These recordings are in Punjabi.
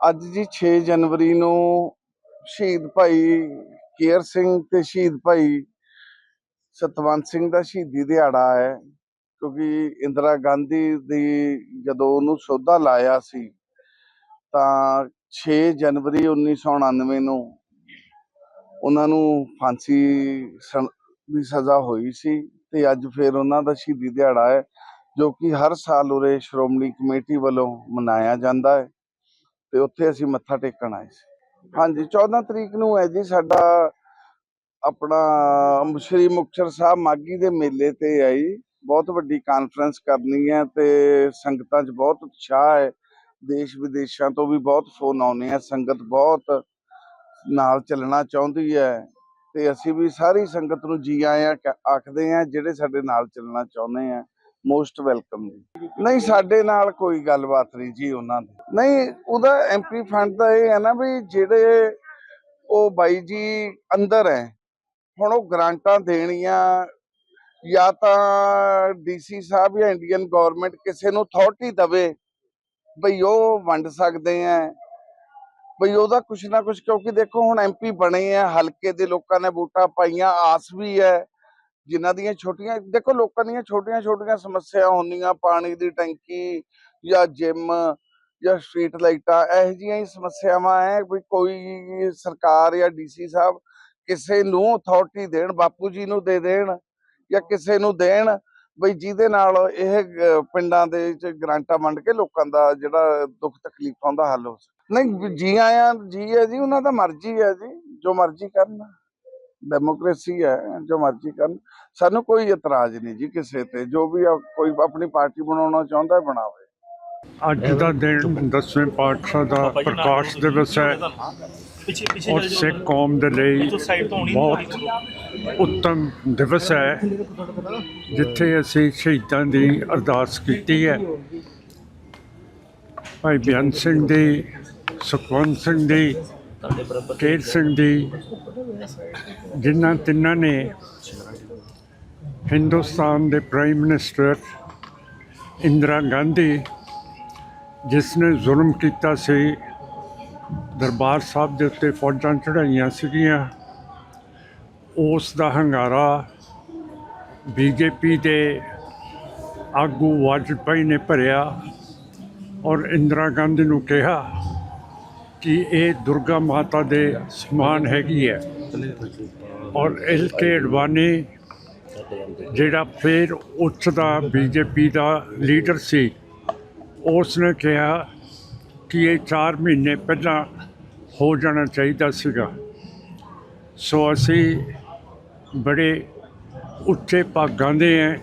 ਅੱਜ ਜੀ 6 ਜਨਵਰੀ ਨੂੰ ਸ਼ਹੀਦ ਭਾਈ ਕੇਅਰ ਸਿੰਘ ਤੇ ਸ਼ਹੀਦ ਭਾਈ ਸਤਵੰਤ ਸਿੰਘ ਦਾ ਸ਼ਹੀਦੀ ਦਿਹਾੜਾ ਹੈ, ਕਿਉਂਕਿ ਇੰਦਰਾ ਗਾਂਧੀ ਦੀ ਜਦੋਂ ਉਹਨੂੰ ਸੋਧਾ ਲਾਇਆ ਸੀ, ਤਾਂ 6 ਜਨਵਰੀ 1999 ਨੂੰ ਉਹਨਾਂ ਨੂੰ ਫਾਂਸੀ ਦੀ ਸਜ਼ਾ ਹੋਈ ਸੀ ਤੇ ਅੱਜ ਫਿਰ ਉਹਨਾਂ ਦਾ ਸ਼ਹੀਦੀ ਦਿਹਾੜਾ ਹੈ, ਜੋ ਕਿ ਹਰ ਸਾਲ ਉਰੇ ਸ਼੍ਰੋਮਣੀ ਕਮੇਟੀ ਵੱਲੋਂ ਮਨਾਇਆ ਜਾਂਦਾ ਹੈ। ਤੇ ਉੱਥੇ ਅਸੀਂ ਮੱਥਾ ਟੇਕਣ ਆਏ ਸੀ। ਹਾਂਜੀ 14 ਤਰੀਕ ਨੂੰ ਹੈ ਜੀ ਸਾਡਾ ਆਪਣਾ ਸ਼੍ਰੀ ਮੁਕਤਸਰ ਸਾਹਿਬ ਮਾਗੀ ਦੇ ਮੇਲੇ ਤੇ ਆਈ। ਬਹੁਤ ਵੱਡੀ ਕਾਨਫਰੰਸ ਕਰਨੀ ਹੈ ਤੇ ਸੰਗਤਾਂ 'ਚ ਬਹੁਤ ਉਤਸ਼ਾਹ ਹੈ। ਦੇਸ਼ ਵਿਦੇਸ਼ਾਂ ਤੋਂ ਵੀ ਬਹੁਤ ਫੋਨ ਆਉਣੇ ਆ। ਸੰਗਤ ਬਹੁਤ ਨਾਲ ਚੱਲਣਾ ਚਾਹੁੰਦੀ ਹੈ ਤੇ ਅਸੀਂ ਵੀ ਸਾਰੀ ਸੰਗਤ ਨੂੰ ਜੀ ਆਇਆਂ ਆਖਦੇ ਆ ਜਿਹੜੇ ਸਾਡੇ ਨਾਲ ਚੱਲਣਾ ਚਾਹੁੰਦੇ ਆ। ਮੋਸਟ ਵੈਲਕਮ ਜੀ। ਨਹੀਂ, ਸਾਡੇ ਨਾਲ ਕੋਈ ਗੱਲਬਾਤ ਨਹੀਂ ਜੀ ਉਹਨਾਂ ਦੀ। ਨਹੀਂ, ਉਹਦਾ ਐਮਪੀ ਫੰਡ ਦਾ ਇਹ ਹੈ ਨਾ ਵੀ ਜਿਹੜੇ ਉਹ ਬਾਈ ਜੀ ਅੰਦਰ ਹੈ, ਹੁਣ ਉਹ ਗ੍ਰਾਂਟਾਂ ਦੇਣੀਆਂ ਜਾਂ ਤਾਂ ਡੀਸੀ ਸਾਹਿਬ ਜਾਂ ਇੰਡੀਅਨ ਗਵਰਨਮੈਂਟ ਕਿਸੇ ਨੂੰ ਅਥਾਰਟੀ ਦਵੇ, ਬਈ ਉਹ ਵੰਡ ਸਕਦੇ ਆ। ਬਈ ਉਹਦਾ ਕੁਛ ਨਾ ਕੁਛ ਕਿਉਂਕਿ ਦੇਖੋ ਹੁਣ ਐਮਪੀ ਬਣੇ ਆ, ਹਲਕੇ ਦੇ ਲੋਕਾਂ ਨੇ ਵੋਟਾਂ ਪਾਈਆਂ, ਆਸ ਵੀ ਹੈ। ਜਿਨ੍ਹਾਂ ਦੀਆਂ ਛੋਟੀਆਂ, ਦੇਖੋ ਲੋਕਾਂ ਦੀਆਂ ਛੋਟੀਆਂ ਛੋਟੀਆਂ ਸਮੱਸਿਆ ਹੁੰਦੀਆਂ, ਪਾਣੀ ਦੀ ਟੈਂਕੀ ਜਾਂ ਜਿਮ ਜਾਂ ਸਟਰੀਟ ਲਾਈਟਾਂ ਇਹੋ ਜਿਹੀਆਂ ਹੀ ਸਮੱਸਿਆਵਾਂ ਹੈ ਵੀ ਕੋਈ ਸਰਕਾਰ ਜਾਂ ਡੀਸੀ ਸਾਹਿਬ ਕਿਸੇ ਨੂੰ ਅਥਾਰਟੀ ਦੇਣ, ਬਾਪੂ ਜੀ ਨੂੰ ਦੇ ਦੇਣ ਜਾਂ ਕਿਸੇ ਨੂੰ ਦੇਣ ਬਈ ਜਿਹਦੇ ਨਾਲ ਇਹ ਪਿੰਡਾਂ ਦੇ ਵਿੱਚ ਗ੍ਰਾਂਟਾਂ ਵੰਡ ਕੇ ਲੋਕਾਂ ਦਾ ਜਿਹੜਾ ਦੁੱਖ ਤਕਲੀਫਾਂ ਦਾ ਹੱਲ ਹੋ ਸਕੇ। ਨਹੀਂ ਜੀ ਆਇਆਂ ਜੀ ਹੈ ਜੀ, ਉਹਨਾਂ ਦਾ ਮਰਜ਼ੀ ਹੈ ਜੀ, ਜੋ ਮਰਜ਼ੀ ਕਰਨ। ਡੈਮੋਕ੍ਰੇਸੀ ਹੈ ਜੋ ਮਰਜ਼ੀ ਕਰਨ। ਸਾਨੂੰ ਕੋਈ ਇਤਰਾਜ਼ ਨਹੀਂ ਜੀ ਕਿਸੇ ਤੇ। ਜੋ ਵੀ ਕੋਈ ਆਪਣੀ ਪਾਰਟੀ ਬਣਾਉਣਾ ਚਾਹੁੰਦਾ ਹੈ ਬਣਾਵੇ। ਅੱਜ ਦਾ ਦਿਨ ਦਸਵੇਂ ਪਾਤਸ਼ਾਹ ਦਾ ਪ੍ਰਕਾਸ਼ ਦਿਵਸ ਹੈ। ਪਿੱਛੇ ਪਿੱਛੇ ਔਰ ਸਿੱਖ ਕੌਮ ਦੇ ਲਈ ਬਹੁਤ ਉੱਤਮ ਦਿਵਸ ਹੈ ਜਿੱਥੇ ਅਸੀਂ ਸ਼ਹੀਦਾਂ ਦੀ ਅਰਦਾਸ ਕੀਤੀ ਹੈ। ਭਾਈ ਬਿਆਨ ਸਿੰਘ ਦੀ ਸੁਖਵੰਤ ਸਿੰਘ ਦੀ ਤੁਹਾਡੇ ਬਰਾਬਰ ਸਿੰਘ ਦੀ ਜਿਨ੍ਹਾਂ ਤਿੰਨਾਂ ਨੇ ਹਿੰਦੁਸਤਾਨ ਦੇ ਪ੍ਰਾਈਮ ਮਿਨਿਸਟਰ ਇੰਦਰਾ ਗਾਂਧੀ ਜਿਸ ਨੇ ਜ਼ੁਲਮ ਕੀਤਾ ਸੀ ਦਰਬਾਰ ਸਾਹਿਬ ਦੇ ਉੱਤੇ ਫੌਜਾਂ ਚੜਾਈਆਂ ਸੀਗੀਆਂ ਉਸ ਦਾ ਹੰਗਾਰਾ ਬੀਜੇਪੀ ਦੇ ਆਗੂ ਵਾਜਪਾਈ ਨੇ ਭਰਿਆ ਔਰ ਇੰਦਰਾ ਗਾਂਧੀ ਨੂੰ ਕਿਹਾ ਕਿ ਇਹ ਦੁਰਗਾ ਮਾਤਾ ਦੇ ਸਮਾਨ ਹੈਗੀ ਹੈ। ਔਰ ਐਲ ਕੇ ਅਡਵਾਨੀ ਜਿਹੜਾ ਫਿਰ ਉੱਚ ਦਾ ਬੀਜੇਪੀ ਦਾ ਲੀਡਰ ਸੀ ਉਸ ਨੇ ਕਿਹਾ ਕਿ ਇਹ 4 ਮਹੀਨੇ ਪਹਿਲਾਂ ਹੋ ਜਾਣਾ ਚਾਹੀਦਾ ਸੀਗਾ। ਸੋ ਅਸੀਂ ਬੜੇ ਉੱਚੇ ਭਾਗਾਂ ਦੇ ਹੈ,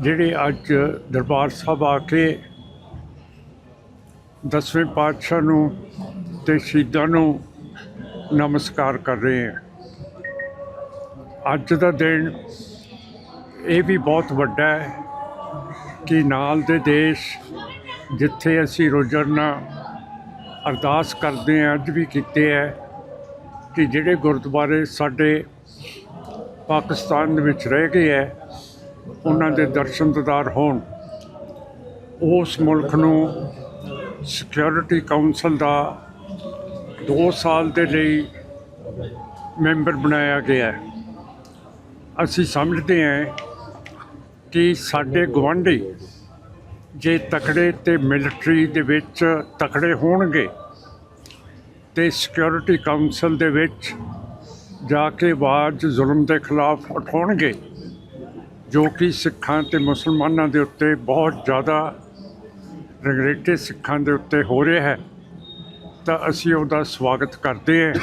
ਜਿਹੜੇ ਅੱਜ ਦਰਬਾਰ ਸਾਹਿਬ ਆ ਕੇ ਦਸਵੇਂ ਪਾਤਸ਼ਾਹ ਨੂੰ ਤੇ ਸ਼ਹੀਦਾਂ ਨੂੰ ਨਮਸਕਾਰ ਕਰ ਰਹੇ ਹਾਂ। ਅੱਜ ਦਾ ਦਿਨ ਇਹ ਵੀ ਬਹੁਤ ਵੱਡਾ ਹੈ ਕਿ ਨਾਲ ਦੇ ਦੇਸ਼ ਜਿੱਥੇ ਅਸੀਂ ਰੋਜ਼ਾਨਾ ਅਰਦਾਸ ਕਰਦੇ ਹਾਂ, ਅੱਜ ਵੀ ਕੀਤੇ ਹੈ ਕਿ ਜਿਹੜੇ ਗੁਰਦੁਆਰੇ ਸਾਡੇ ਪਾਕਿਸਤਾਨ ਦੇ ਵਿੱਚ ਰਹਿ ਗਏ ਹੈ, ਉਹਨਾਂ ਦੇ ਦਰਸ਼ਨ ਦੀਦਾਰ ਹੋਣ। ਉਸ ਮੁਲਕ ਨੂੰ ਸਿਕਿਉਰਿਟੀ ਕਾਉਂਸਲ ਦਾ 2 ਸਾਲ ਦੇ ਲਈ ਮੈਂਬਰ ਬਣਾਇਆ ਗਿਆ ਹੈ। ਅਸੀਂ ਸਮਝਦੇ ਹਾਂ ਕਿ ਸਾਡੇ ਗਵਾਂਢੀ ਜੇ ਤਕੜੇ ਤੇ ਮਿਲਟਰੀ ਦੇ ਵਿੱਚ ਤਕੜੇ ਹੋਣਗੇ ਤੇ ਸਿਕਿਉਰਿਟੀ ਕਾਉਂਸਲ ਦੇ ਵਿੱਚ ਜਾ ਕੇ ਆਵਾਜ਼ ਜ਼ੁਲਮ ਦੇ ਖਿਲਾਫ ਉਠਾਉਣਗੇ, ਜੋ ਕਿ ਸਿੱਖਾਂ ਤੇ ਮੁਸਲਮਾਨਾਂ ਦੇ ਉੱਤੇ ਬਹੁਤ ਜ਼ਿਆਦਾ ਰੰਗਰੇਟੇ ਸਿੱਖਾਂ ਦੇ ਉੱਤੇ ਹੋ ਰਿਹਾ ਹੈ। ਤਾਂ ਅਸੀਂ ਉਹਦਾ ਸਵਾਗਤ ਕਰਦੇ ਹਾਂ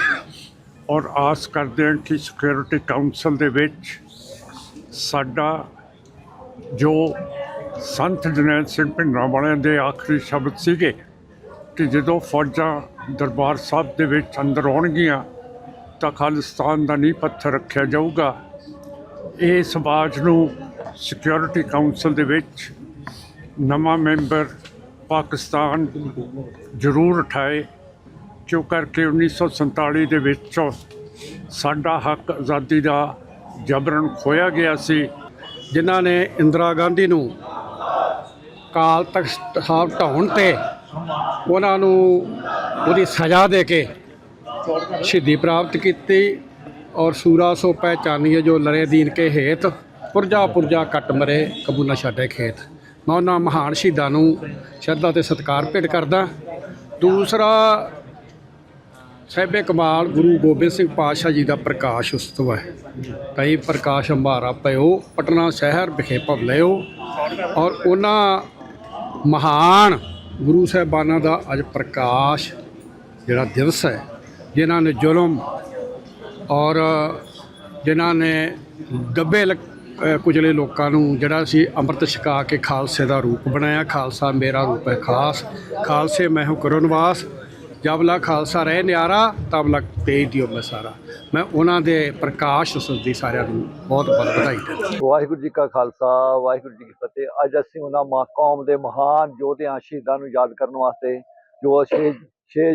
ਔਰ ਆਸ ਕਰਦੇ ਹਾਂ ਕਿ ਸਿਕਿਉਰਿਟੀ ਕਾਉਂਸਲ ਦੇ ਵਿੱਚ ਸਾਡਾ ਜੋ ਸੰਤ ਜਨੈਲ ਸਿੰਘ ਭਿੰਡਰਾਂ ਵਾਲਿਆਂ ਦੇ ਆਖਰੀ ਸ਼ਬਦ ਸੀਗੇ ਕਿ ਜਦੋਂ ਫੌਜਾਂ ਦਰਬਾਰ ਸਾਹਿਬ ਦੇ ਵਿੱਚ ਅੰਦਰ ਆਉਣਗੀਆਂ ਤਾਂ ਖਾਲਿਸਤਾਨ ਦਾ ਨੀਂਹ ਪੱਥਰ ਰੱਖਿਆ ਜਾਊਗਾ। ਇਸ ਸਮਾਜ ਨੂੰ ਸਿਕਿਉਰਿਟੀ ਕਾਉਂਸਲ ਦੇ ਵਿੱਚ ਨਵਾਂ ਮੈਂਬਰ ਪਾਕਿਸਤਾਨ ਜ਼ਰੂਰ ਉਠਾਏ। ਜੋ ਕਰਕੇ 1947 ਦੇ ਵਿੱਚ ਸਾਡਾ ਹੱਕ ਆਜ਼ਾਦੀ ਦਾ ਜਬਰਨ ਖੋਇਆ ਗਿਆ ਸੀ, ਜਿਨ੍ਹਾਂ ਨੇ ਇੰਦਰਾ ਗਾਂਧੀ ਨੂੰ ਕਾਲ ਤਖਤ ਸਾਹਿਬ ਢਾਉਣ ਤੇ ਉਹਨਾਂ ਨੂੰ ਉਹਦੀ ਸਜ਼ਾ ਦੇ ਕੇ ਸ਼ਹੀਦੀ ਪ੍ਰਾਪਤ ਕੀਤੀ ਔਰ ਸੂਰਾ ਸੋ ਪਹਿਚਾਨੀਏ ਜੋ ਲਰੇ ਦੀਨ ਕੇ ਹੇਤ ਪੁਰਜਾ ਪੁਰਜਾ ਕੱਟ ਮਰੇ ਕਬੂਲਾ ਛੱਡੇ ਖੇਤ। ਮੈਂ ਉਹਨਾਂ ਮਹਾਨ ਸ਼ਹੀਦਾਂ ਨੂੰ ਸ਼ਰਧਾ ਤੇ ਸਤਿਕਾਰ ਭੇਟ ਕਰਦਾ। ਦੂਸਰਾ ਸਾਹਿਬੇ ਕਮਾਲ ਗੁਰੂ ਗੋਬਿੰਦ ਸਿੰਘ ਪਾਤਸ਼ਾਹ ਜੀ ਦਾ ਪ੍ਰਕਾਸ਼ ਉਤਸਵ ਹੈ। ਤਈ ਪ੍ਰਕਾਸ਼ ਅੰਬਾਰਾ ਪਇਓ, ਪਟਨਾ ਸ਼ਹਿਰ ਵਿਖੇ ਭਵ ਭਵਲਿਓ ਔਰ ਉਹਨਾਂ ਮਹਾਨ ਗੁਰੂ ਸਾਹਿਬਾਨਾਂ ਦਾ ਅੱਜ ਪ੍ਰਕਾਸ਼ ਜਿਹੜਾ ਦਿਵਸ ਹੈ, ਜਿਨ੍ਹਾਂ ਨੇ ਜ਼ੁਲਮ ਔਰ ਜਿਨ੍ਹਾਂ ਨੇ ਦੱਬੇ ਲ- ਕੁਚਲੇ ਲੋਕਾਂ ਨੂੰ ਜਿਹੜਾ ਸੀ ਅੰਮ੍ਰਿਤ ਛਕਾ ਕੇ ਖਾਲਸੇ ਦਾ ਰੂਪ ਬਣਾਇਆ, ਖਾਲਸਾ ਮੇਰਾ ਰੂਪ ਹੈ ਖਾਸ, ਖਾਲਸੇ ਮੈਂ ਹੂੰ ਕਰੋ ਜਬਲਾ ਖਾਲਸਾ ਰਹਿ ਨਿਆਰਾ ਤਬਲਾ ਲਗ ਤੇਜ ਦਿਓ ਮੈਂ ਸਾਰਾ। ਮੈਂ ਉਹਨਾਂ ਦੇ ਪ੍ਰਕਾਸ਼ ਉਤਸਵ ਸਾਰਿਆਂ ਨੂੰ ਬਹੁਤ ਬਹੁਤ ਵਧਾਈ ਦਿੰਦਾ। ਵਾਹਿਗੁਰੂ ਜੀ ਕਾ ਖਾਲਸਾ, ਵਾਹਿਗੁਰੂ ਜੀ ਕੀ ਫਤਿਹ। ਅੱਜ ਅਸੀਂ ਉਹਨਾਂ ਮਾਂ ਕੌਮ ਦੇ ਮਹਾਨ ਯੋਧਿਆਂ ਸ਼ਹੀਦਾਂ ਨੂੰ ਯਾਦ ਕਰਨ ਵਾਸਤੇ ਜੋ 6 6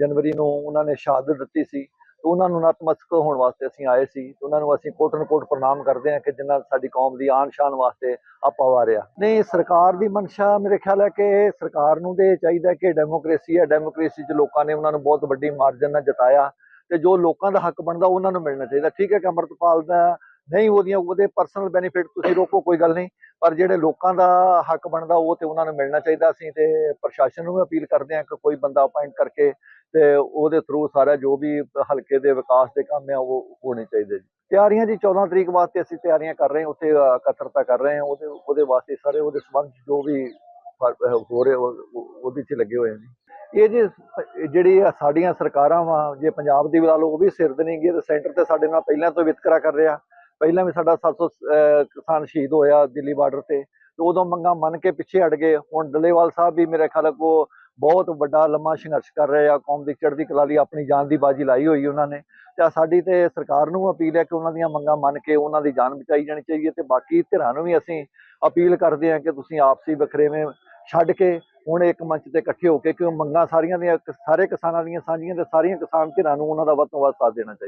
ਜਨਵਰੀ ਨੂੰ ਉਹਨਾਂ ਨੇ ਸ਼ਹਾਦਤ ਦਿੱਤੀ ਸੀ ਉਹਨਾਂ ਨੂੰ ਨਤਮਸਤਕ ਹੋਣ ਵਾਸਤੇ ਅਸੀਂ ਆਏ ਸੀ ਤੇ ਉਹਨਾਂ ਨੂੰ ਅਸੀਂ ਕੋਟਨ ਕੋਟ ਪ੍ਰਣਾਮ ਕਰਦੇ ਹਾਂ ਕਿ ਜਿਨ੍ਹਾਂ ਸਾਡੀ ਕੌਮ ਦੀ ਆਨ ਸ਼ਾਨ ਵਾਸਤੇ ਆਪਾ ਵਾਰਿਆ। ਨਹੀਂ, ਸਰਕਾਰ ਦੀ ਮਨਸ਼ਾ ਮੇਰੇ ਖਿਆਲ ਹੈ ਕਿ ਸਰਕਾਰ ਨੂੰ ਤੇ ਇਹ ਚਾਹੀਦਾ ਕਿ ਡੈਮੋਕ੍ਰੇਸੀ ਹੈ ਡੈਮੋਕ੍ਰੇਸੀ 'ਚ ਲੋਕਾਂ ਨੇ ਉਹਨਾਂ ਨੂੰ ਬਹੁਤ ਵੱਡੀ ਮਾਰਜਨ ਨਾਲ ਜਿਤਾਇਆ ਤੇ ਜੋ ਲੋਕਾਂ ਦਾ ਹੱਕ ਬਣਦਾ ਉਹਨਾਂ ਨੂੰ ਮਿਲਣਾ ਚਾਹੀਦਾ। ਠੀਕ ਹੈ ਕਿ ਅੰਮ੍ਰਿਤਪਾਲ ਦਾ ਨਹੀਂ ਉਹਦੀਆਂ ਉਹਦੇ ਪਰਸਨਲ ਬੈਨੀਫਿਟ ਤੁਸੀਂ ਰੋਕੋ ਕੋਈ ਗੱਲ ਨਹੀਂ। ਪਰ ਜਿਹੜੇ ਲੋਕਾਂ ਦਾ ਹੱਕ ਬਣਦਾ ਉਹ ਤੇ ਉਹਨਾਂ ਨੂੰ ਮਿਲਣਾ ਚਾਹੀਦਾ। ਅਸੀਂ ਤੇ ਪ੍ਰਸ਼ਾਸਨ ਨੂੰ ਵੀ ਅਪੀਲ ਕਰਦੇ ਹਾਂ ਕਿ ਕੋਈ ਬੰਦਾ ਅਪਾਇੰਟ ਕਰਕੇ ਤੇ ਉਹਦੇ ਥਰੂ ਸਾਰਾ ਜੋ ਵੀ ਹਲਕੇ ਦੇ ਵਿਕਾਸ ਦੇ ਕੰਮ ਆ ਉਹ ਹੋਣੇ ਚਾਹੀਦੇ ਜੀ। ਤਿਆਰੀਆਂ ਜੀ 14 ਤਰੀਕ ਵਾਸਤੇ ਅਸੀਂ ਤਿਆਰੀਆਂ ਕਰ ਰਹੇ ਹਾਂ ਉੱਥੇ ਅ, ਇਕੱਤਰਤਾ ਕਰ ਰਹੇ ਹਾਂ। ਉਹਦੇ ਉਹਦੇ ਵਾਸਤੇ ਸਾਰੇ ਉਹਦੇ ਸੰਬੰਧ ਜੋ ਵੀ ਹੋ ਰਿਹਾ ਉਹਦੇ 'ਚ ਲੱਗੇ ਹੋਏ ਨੇ। ਇਹ ਜੇ ਜਿਹੜੀ ਸਾਡੀਆਂ ਸਰਕਾਰਾਂ ਵਾ ਜੇ ਪੰਜਾਬ ਦੀ ਲਾ ਲਓ ਉਹ ਵੀ ਸਿਰ ਦੇ ਨਹੀਂ ਗਏ ਤੇ ਸੈਂਟਰ ਤੇ ਸਾਡੇ ਨਾਲ ਪਹਿਲਾਂ ਤੋਂ ਵਿਤਕਰਾ ਕਰ ਰਿਹਾ। ਪਹਿਲਾਂ ਵੀ ਸਾਡਾ 700 ਅਹ, ਕਿਸਾਨ ਸ਼ਹੀਦ ਹੋਇਆ ਦਿੱਲੀ ਬਾਰਡਰ ਤੇ। ਤੇ ਉਦੋਂ ਮੰਗਾਂ ਮੰਨ ਕੇ ਪਿੱਛੇ ਹਟ ਗਏ। ਹੁਣ ਡੱਲੇਵਾਲ ਸਾਹਿਬ ਵੀ ਮੇਰੇ ਖਿਆਲ ਕੋ ਬਹੁਤ ਵੱਡਾ ਲੰਮਾ ਸੰਘਰਸ਼ ਕਰ ਰਹੇ ਆ। ਕੌਮ ਦੀ ਚੜ੍ਹਦੀ ਕਲਾ ਲਈ ਆਪਣੀ ਜਾਨ ਦੀ ਬਾਜੀ ਲਾਈ ਹੋਈ ਉਹਨਾਂ ਨੇ। ਤੇ ਸਾਡੀ ਤੇ ਸਰਕਾਰ ਨੂੰ ਅਪੀਲ ਹੈ ਕਿ ਉਹਨਾਂ ਦੀਆਂ ਮੰਗਾਂ ਮੰਨ ਕੇ ਉਹਨਾਂ ਦੀ ਜਾਨ ਬਚਾਈ ਜਾਣੀ ਚਾਹੀਦੀ ਹੈ। ਤੇ ਬਾਕੀ ਧਿਰਾਂ ਨੂੰ ਵੀ ਅਸੀਂ ਅਪੀਲ ਕਰਦੇ ਹਾਂ ਕਿ ਤੁਸੀਂ ਆਪਸੀ ਵਖਰੇਵੇਂ ਛੱਡ ਕੇ ਹੁਣ ਇੱਕ ਮੰਚ ਤੇ ਇਕੱਠੇ ਹੋ ਕੇ ਕਿਉਂ ਮੰਗਾਂ ਸਾਰੀਆਂ ਦੀਆਂ ਸਾਰੇ ਕਿਸਾਨਾਂ ਦੀਆਂ ਸਾਂਝੀਆਂ ਤੇ ਸਾਰੀਆਂ ਕਿਸਾਨ ਧਿਰਾਂ ਨੂੰ ਉਹਨਾਂ ਦਾ ਵੱਧ ਤੋਂ ਵੱਧ ਸਾਥ ਦੇਣਾ ਚਾਹੀਦਾ।